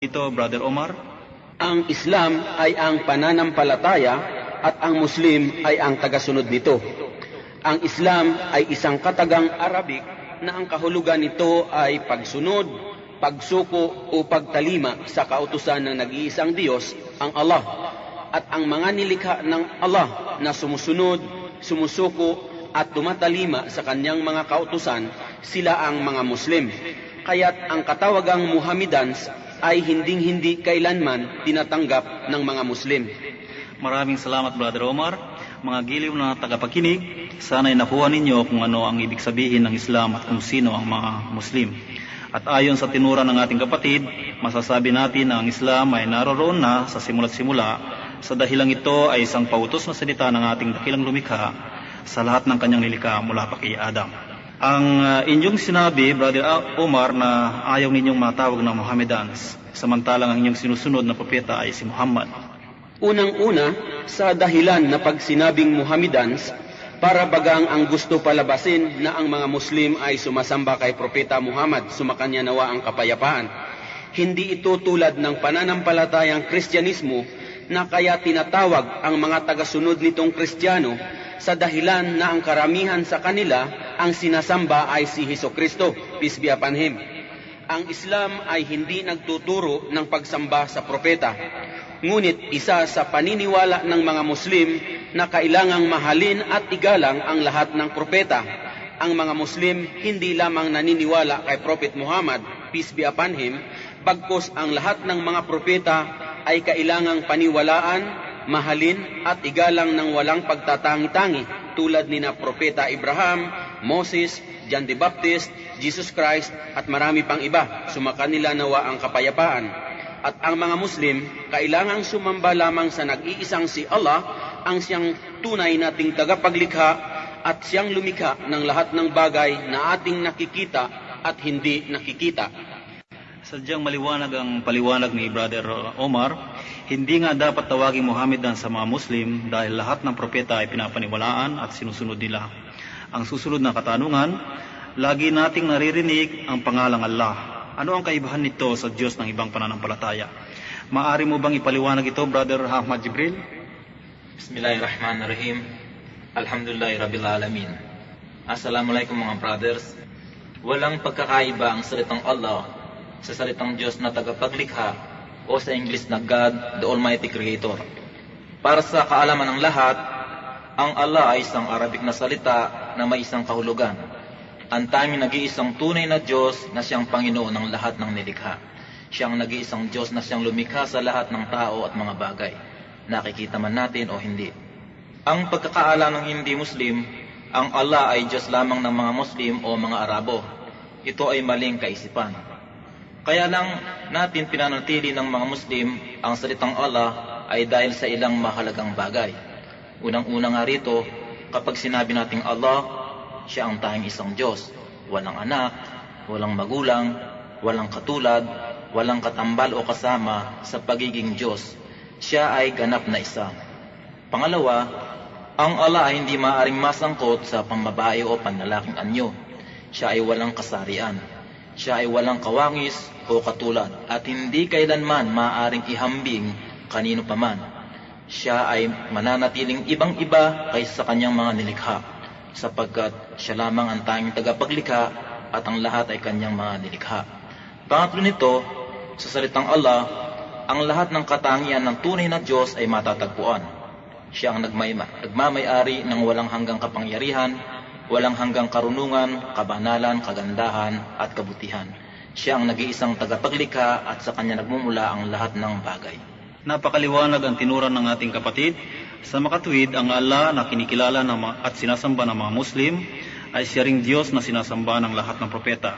Ito, Brother Omar. Ang Islam ay ang pananampalataya at ang Muslim ay ang tagasunod nito. Ang Islam ay isang katagang Arabic na ang kahulugan nito ay pagsunod, pagsuko o pagtalima sa kautusan ng nag-iisang Diyos, ang Allah. At ang mga nilikha ng Allah na sumusunod, sumusuko at tumatalima sa kanyang mga kautusan, sila ang mga Muslim. Kaya't ang katawagang Muhammadans ay hinding-hindi kailanman tinatanggap ng mga Muslim. Maraming salamat, Brother Omar. Mga giliw na tagapakinig, sana'y nakuha ninyo kung ano ang ibig sabihin ng Islam at kung sino ang mga Muslim. At ayon sa tinura ng ating kapatid, masasabi natin na ang Islam ay naroroon na sa simula't simula sa dahilang ito ay isang pautos na salita ng ating dakilang lumikha sa lahat ng kanyang nilikha mula pa kay Adam. Ang uh, inyong sinabi, Brother Omar, na ayaw ninyong matawag na Mohammedans, samantalang ang inyong sinusunod na propeta ay si Muhammad. Unang-una, sa dahilan na pag sinabing Muhammadans, para bagang ang gusto palabasin na ang mga Muslim ay sumasamba kay Propeta Muhammad, sumakanya nawa ang kapayapaan. Hindi ito tulad ng pananampalatayang Kristyanismo na kaya tinatawag ang mga tagasunod nitong Kristiyano sa dahilan na ang karamihan sa kanila ang sinasamba ay si Heso Kristo, peace be upon him. Ang Islam ay hindi nagtuturo ng pagsamba sa propeta. Ngunit isa sa paniniwala ng mga Muslim na kailangang mahalin at igalang ang lahat ng propeta. Ang mga Muslim hindi lamang naniniwala kay Prophet Muhammad, peace be upon him, bagkus ang lahat ng mga propeta ay kailangang paniwalaan, mahalin at igalang ng walang pagtatangi-tangi tulad ni na Propeta Abraham, Moses, John the Baptist, Jesus Christ at marami pang iba. Sumakanila nawa ang kapayapaan at ang mga Muslim kailangang sumamba lamang sa nag-iisang si Allah ang siyang tunay nating tagapaglikha at siyang lumikha ng lahat ng bagay na ating nakikita at hindi nakikita. Sadyang maliwanag ang paliwanag ni Brother Omar, hindi nga dapat tawagin Muhammadan sa mga Muslim dahil lahat ng propeta ay pinapaniwalaan at sinusunod nila. Ang susunod na katanungan, lagi nating naririnig ang pangalang Allah ano ang kaibahan nito sa Diyos ng ibang pananampalataya? Maari mo bang ipaliwanag ito, Brother Ahmad Jibril? Bismillahirrahmanirrahim. Alhamdulillah Rabbil Alamin. Assalamualaikum mga brothers. Walang pagkakaiba ang salitang Allah sa salitang Diyos na tagapaglikha o sa English na God, the Almighty Creator. Para sa kaalaman ng lahat, ang Allah ay isang Arabic na salita na may isang kahulugan ang tanging nag-iisang tunay na Diyos na siyang Panginoon ng lahat ng nilikha. Siyang nag-iisang Diyos na siyang lumikha sa lahat ng tao at mga bagay. Nakikita man natin o hindi. Ang pagkakaala ng hindi Muslim, ang Allah ay Diyos lamang ng mga Muslim o mga Arabo. Ito ay maling kaisipan. Kaya lang natin pinanatili ng mga Muslim ang salitang Allah ay dahil sa ilang mahalagang bagay. Unang-una nga rito, kapag sinabi nating Allah, siya ang tanging isang Diyos. Walang anak, walang magulang, walang katulad, walang katambal o kasama sa pagiging Diyos. Siya ay ganap na isa. Pangalawa, ang Allah ay hindi maaring masangkot sa pambabae o panlalaking anyo. Siya ay walang kasarian. Siya ay walang kawangis o katulad at hindi kailanman maaring ihambing kanino paman. Siya ay mananatiling ibang-iba kaysa sa kanyang mga nilikha sapagkat siya lamang ang tanging tagapaglikha at ang lahat ay kanyang mga nilikha. Pangatlo nito, sa salitang Allah, ang lahat ng katangian ng tunay na Diyos ay matatagpuan. Siya ang nagmayma, nagmamayari ng walang hanggang kapangyarihan, walang hanggang karunungan, kabanalan, kagandahan, at kabutihan. Siya ang nag-iisang tagapaglikha at sa kanya nagmumula ang lahat ng bagay. Napakaliwanag ang tinuran ng ating kapatid sa makatwid, ang Allah na kinikilala ng at sinasamba ng mga Muslim ay siya ring Diyos na sinasamba ng lahat ng propeta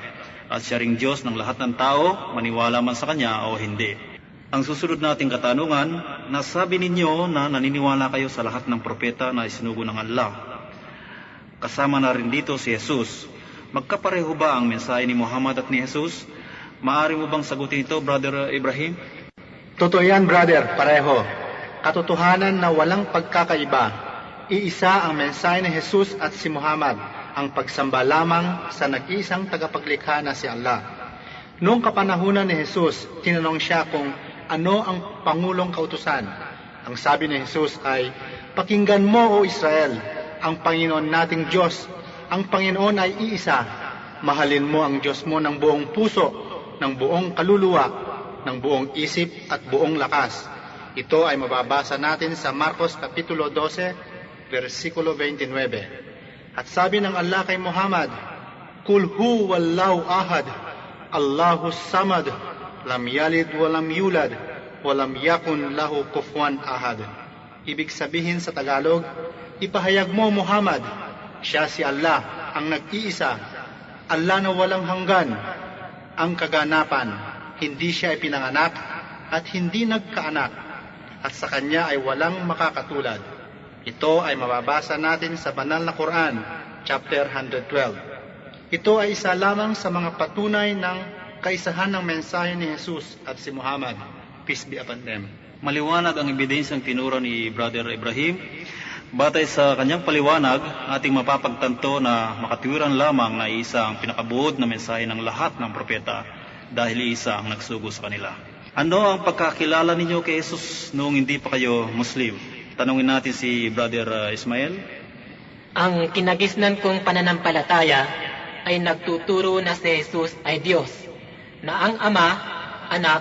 at siya ring Diyos ng lahat ng tao, maniwala man sa Kanya o hindi. Ang susunod nating katanungan, nasabi ninyo na naniniwala kayo sa lahat ng propeta na isinugo ng Allah. Kasama na rin dito si Jesus. Magkapareho ba ang mensahe ni Muhammad at ni Jesus? Maari mo bang sagutin ito, Brother Ibrahim? Totoo yan, brother, pareho katotohanan na walang pagkakaiba. Iisa ang mensahe ni Jesus at si Muhammad, ang pagsamba lamang sa nag-iisang tagapaglikha na si Allah. Noong kapanahunan ni Jesus, tinanong siya kung ano ang Pangulong Kautusan. Ang sabi ni Jesus ay, Pakinggan mo, O Israel, ang Panginoon nating Diyos. Ang Panginoon ay iisa. Mahalin mo ang Diyos mo ng buong puso, ng buong kaluluwa, ng buong isip at buong lakas. Ito ay mababasa natin sa Marcos Kapitulo 12, versikulo 29. At sabi ng Allah kay Muhammad, Kul hu wallahu ahad, Allahu samad, lam yalid walam yulad, walam yakun lahu kufuwan ahad. Ibig sabihin sa Tagalog, ipahayag mo Muhammad, siya si Allah, ang nag-iisa, Allah na walang hanggan, ang kaganapan, hindi siya ipinanganak at hindi nagkaanak, at sa kanya ay walang makakatulad. Ito ay mababasa natin sa banal na Quran, chapter 112. Ito ay isa lamang sa mga patunay ng kaisahan ng mensahe ni Jesus at si Muhammad. Peace be upon them. Maliwanag ang ebidensyang tinuro ni Brother Ibrahim. Batay sa kanyang paliwanag, ating mapapagtanto na makatwiran lamang na isa ang pinakabuod na mensahe ng lahat ng propeta dahil isa ang nagsugo sa kanila. Ano ang pagkakilala ninyo kay Jesus noong hindi pa kayo Muslim? Tanungin natin si Brother uh, Ismael. Ang kinagisnan kong pananampalataya ay nagtuturo na si Jesus ay Diyos, na ang Ama, Anak,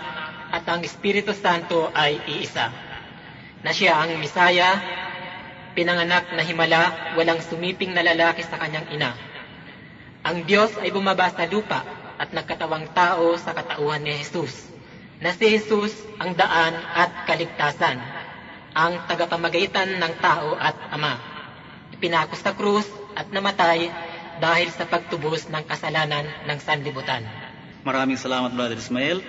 at ang Espiritu Santo ay iisa, na siya ang Misaya, pinanganak na himala, walang sumiping na lalaki sa kanyang ina. Ang Diyos ay bumaba sa lupa at nagkatawang tao sa katauhan ni Jesus, na si Jesus ang daan at kaligtasan, ang tagapamagitan ng tao at Ama pinako sa krus at namatay dahil sa pagtubos ng kasalanan ng sanlibutan. Maraming salamat, Brother Ismael.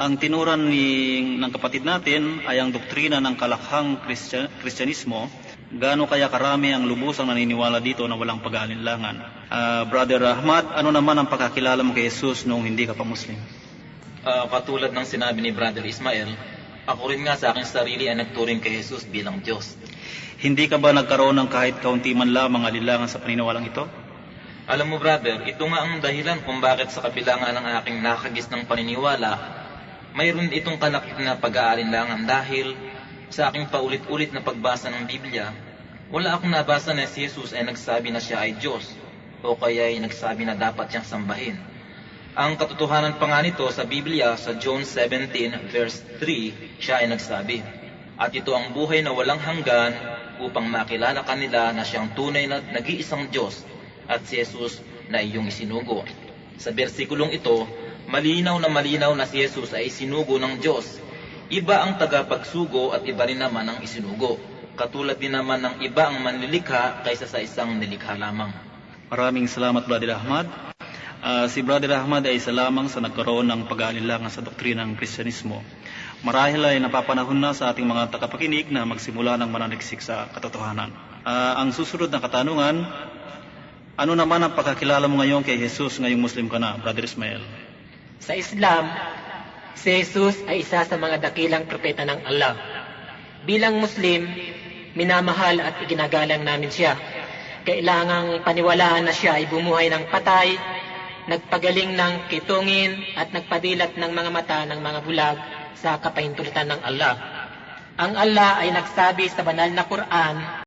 Ang tinuran ni, ng kapatid natin ay ang doktrina ng kalakhang Kristya, Kristyanismo. Gaano kaya karami ang lubusang naniniwala dito na walang pag-aalinlangan? Ah, Brother Ahmad, ano naman ang pagkakilala mo kay Jesus noong hindi ka pa Muslim? Ah, katulad ng sinabi ni Brother Ismael, ako rin nga sa aking sarili ay nagturing kay Jesus bilang Diyos. Hindi ka ba nagkaroon ng kahit kaunti man lamang alilangan sa paniniwalang ito? Alam mo brother, ito nga ang dahilan kung bakit sa kabila nga ng aking nakagis ng paniniwala, mayroon itong kalakit na pag-aalinlangan dahil sa aking paulit-ulit na pagbasa ng Biblia, wala akong nabasa na si Jesus ay nagsabi na siya ay Diyos o kaya ay nagsabi na dapat siyang sambahin. Ang katotohanan pa nga nito sa Biblia sa John 17 verse 3, siya ay nagsabi, At ito ang buhay na walang hanggan upang makilala kanila na siyang tunay na nag-iisang Diyos at si Jesus na iyong isinugo. Sa bersikulong ito, malinaw na malinaw na si Jesus ay isinugo ng Diyos. Iba ang tagapagsugo at iba rin naman ang isinugo. Katulad din naman ng iba ang manlilikha kaysa sa isang nilikha lamang. Maraming salamat, Brother Ahmad. Ah, si Brother Ahmad ay isa lamang sa nagkaroon ng pag-aalinlangan sa doktrina ng Kristyanismo. Marahil ay napapanahon na sa ating mga tagapakinig na magsimula ng mananiksik sa katotohanan. Ah, ang susunod na katanungan, ano naman ang pagkakilala mo ngayon kay Jesus ngayong Muslim ka na, Brother Ismael? Sa Islam, si Jesus ay isa sa mga dakilang propeta ng Allah. Bilang Muslim, minamahal at iginagalang namin siya. Kailangang paniwalaan na siya ay bumuhay ng patay, nagpagaling ng kitungin at nagpadilat ng mga mata ng mga bulag sa kapahintulutan ng Allah. Ang Allah ay nagsabi sa banal na Quran